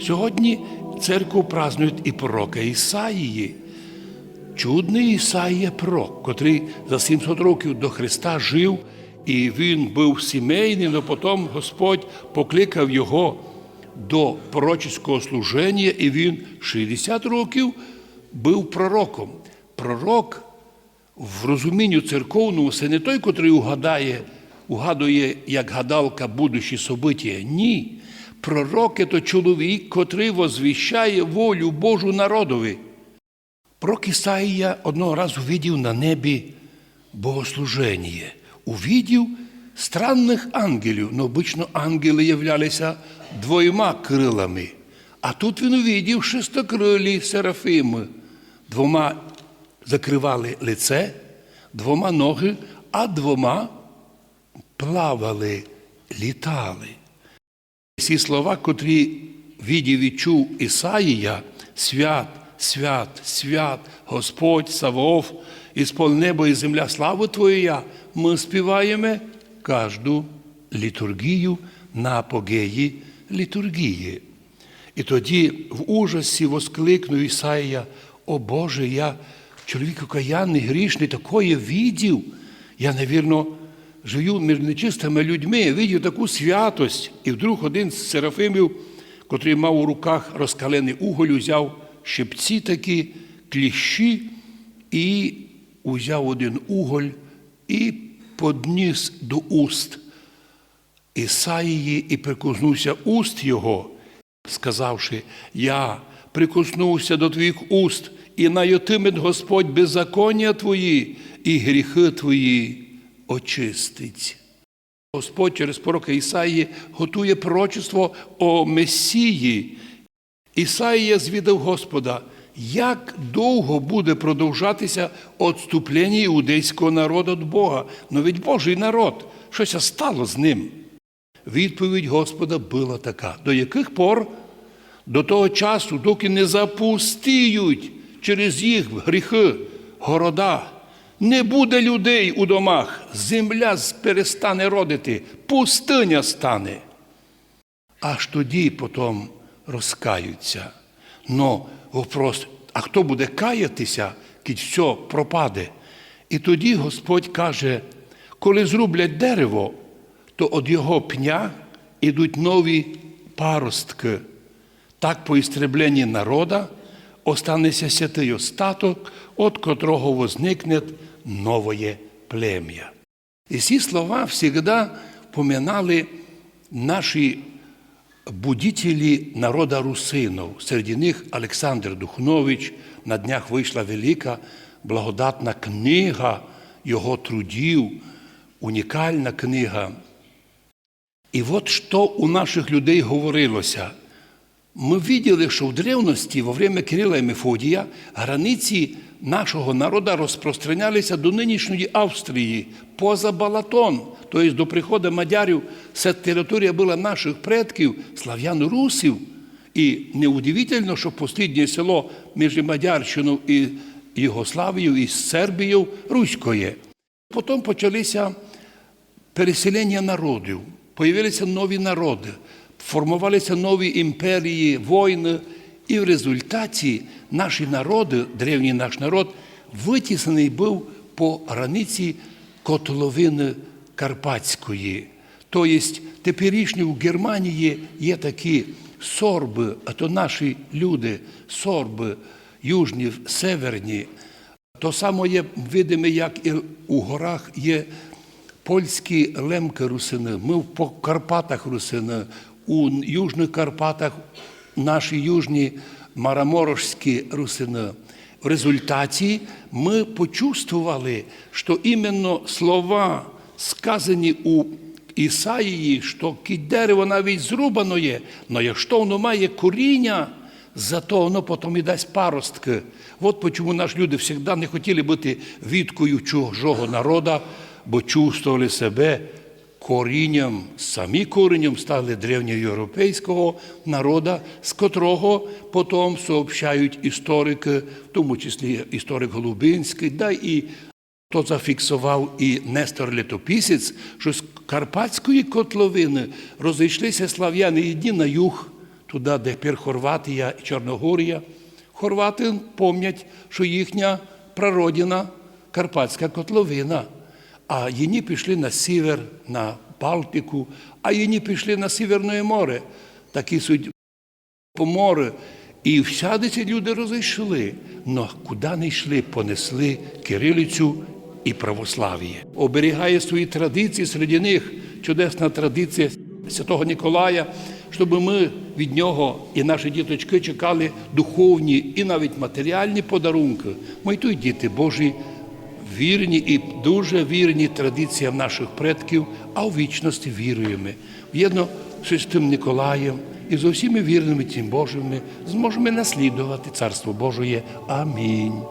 Сьогодні церкву празнують і пророка Ісаїї. Чудний Ісаїя пророк, котрий за 700 років до Христа жив, і він був сімейний, але потім Господь покликав його до пророчського служення, і він 60 років був пророком. Пророк в розумінню церковному це не той, котрий угадає, угадує, як гадалка, будущі события. Ні. Пророк – це чоловік, котрий возвіщає волю Божу народові. Пророк Ісаїя одного разу видів на небі богослуження. Увидів странних ангелів. Ну, обично ангели являлися двома крилами. А тут він увидів шестокрилі серафими. Двома закривали лице, двома ноги, а двома плавали, літали. Ці слова, котрі відів і чув Ісаїя, свят, свят, свят, Господь, Савов, ісполь небо і земля, славу Твоя, ми співаємо кожну літургію на апогеї літургії. І тоді в ужасі воскликнув Ісаїя, о Боже, я чоловік окаянний, грішний, такое видів. Я, навірно, живу між нечистими людьми, видів таку святость. І вдруг один з серафимів, котрий мав у руках розкалений уголь, узяв щипці такі, кліщі і узяв один уголь і подніс до уст Ісаїї і прикоснувся уст його, сказавши, я прикоснувся до твоїх уст, і найотимет Господь беззаконня твої, і гріхи твої очистить. Господь через пророка Ісаї готує пророчество о Месії. Ісаїя звідав Господа, як довго буде продовжатися відступлення іудейського народу від Бога. Ну від Божий народ, щось стало з ним. Відповідь Господа була така: до яких пор? До того часу, доки не запустіють через їх гріхи города, не буде людей у домах, земля перестане родити, пустиня стане. Аж тоді потім розкаються. Но вопрос, а хто буде каятися, кіть все пропаде? І тоді Господь каже, коли зроблять дерево, то від його пня ідуть нові паростки. Так по істребленні народа останеться святий остаток, від котрого возникне нове плем'я. І ці слова завжди поминали наші будителі народа русинов. Серед них Олександр Духнович. На днях вийшла велика благодатна книга його трудів, унікальна книга. І от що у наших людей говорилося. Ми бачили, що в древності, во время Кирила і Мефодія, границі нашого народу розпространялися до нинішньої Австрії, поза Балатон, тобто до приходу мадярів, ця територія була наших предків, слав'ян-русів. І неудивительно, що останнє село між Мадярщиною і Єгославією і Сербією Руської. Потім почалися переселення народів, появилися нові народи, формувалися нові імперії, війни. І в результаті наші народи, древній наш народ, витіснений був по границі котловини Карпатської. Тобто теперішні в Германії є такі сорби, а то наші люди, сорби, южні, северні. То саме є видиме, як і у горах є польські лемки русини. Ми по Карпатах русини, у Южних Карпатах наші южні мараморошські русини. В результаті ми почувствували, що іменно слова, сказані у Ісаїї, що дерево навіть зрубано є, але якщо воно має коріння, зато воно потім і дасть паростки. От чому наші люди завжди не хотіли бути відкою чужого народу, бо чувствували себе корінням, самі коренням стали древньоєвропейського народу, з котрого потім сообщають історики, в тому числі історик Голубинський, да і то зафіксував і Нестор Летописець, що з Карпатської котловини розійшлися слав'яни одні на юг, туди, де тепер Хорватія і Чорногорія. Хорвати пам'ять, що їхня прародина Карпатська котловина. А їні пішли на сівер, на Балтику, а їні пішли на Сіверне море. Такі суть по морю. І всяди ці люди розійшли. Но куди не йшли, понесли кирилицю і православ'я. Оберігає свої традиції, серед них чудесна традиція Святого Ніколая, щоб ми від нього і наші діточки чекали духовні і навіть матеріальні подарунки. Ми й тут діти Божі вірні і дуже вірні традиціям наших предків, а у вічності віруємо. В'єдно з Святим Николаєм і з усіми вірними тим Божими зможемо наслідувати Царство Божоє. Амінь.